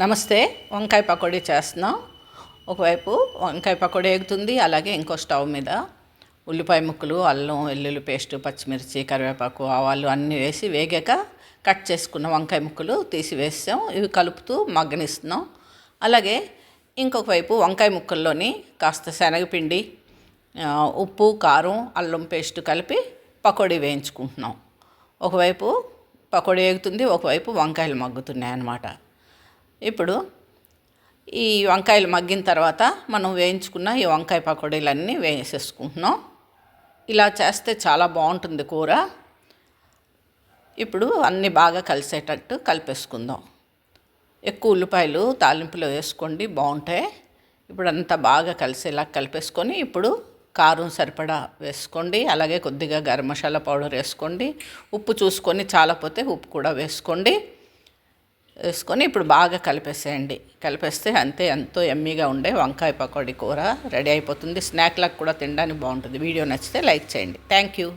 నమస్తే వంకాయ పకోడీ చేస్తున్నాం. ఒకవైపు వంకాయ పకోడీ ఎగుతుంది అలాగే ఇంకో స్టవ్ మీద ఉల్లిపాయ ముక్కలు అల్లం వెల్లుల్లి పేస్ట్ పచ్చిమిర్చి కరివేపాకు ఆవాలు అన్నీ వేసి వేగాక కట్ చేసుకున్న వంకాయ ముక్కలు తీసి వేసాం ఇవి కలుపుతూ మగ్గనిస్తున్నాం. అలాగే ఇంకొక వైపు వంకాయ ముక్కల్లోని కాస్త శనగపిండి ఉప్పు కారం అల్లం పేస్ట్ కలిపి పకోడీ వేయించుకుంటున్నాం. ఒకవైపు పకోడీ ఎగుతుంది ఒకవైపు వంకాయలు మగ్గుతున్నాయి అన్నమాట ఇప్పుడు ఈ వంకాయలు మగ్గిన తర్వాత మనం వేయించుకున్న ఈ వంకాయ పకోడీలన్నీ వేసేసుకుంటున్నాం. ఇలా చేస్తే చాలా బాగుంటుంది కూర. ఇప్పుడు అన్నీ బాగా కలిసేటట్టు కలిపేసుకుందాం. ఎక్కువ ఉల్లిపాయలు తాలింపులో వేసుకోండి బాగుంటాయి. ఇప్పుడు అంతా బాగా కలిసేలా కలిపేసుకొని ఇప్పుడు కారం సరిపడా వేసుకోండి. అలాగే కొద్దిగా గరం మసాలా పౌడర్ వేసుకోండి. ఉప్పు చూసుకొని చాలపోతే ఉప్పు కూడా వేసుకోండి. వేసుకొని ఇప్పుడు బాగా కలిపేసేయండి. కలిపేస్తే అంతే ఎంతో ఎమ్మీగా ఉండే వంకాయ పకోడీ కూర రెడీ అయిపోతుంది. స్నాక్లకు కూడా తినడానికి బాగుంటుంది. వీడియో నచ్చితే లైక్ చేయండి. Thank you.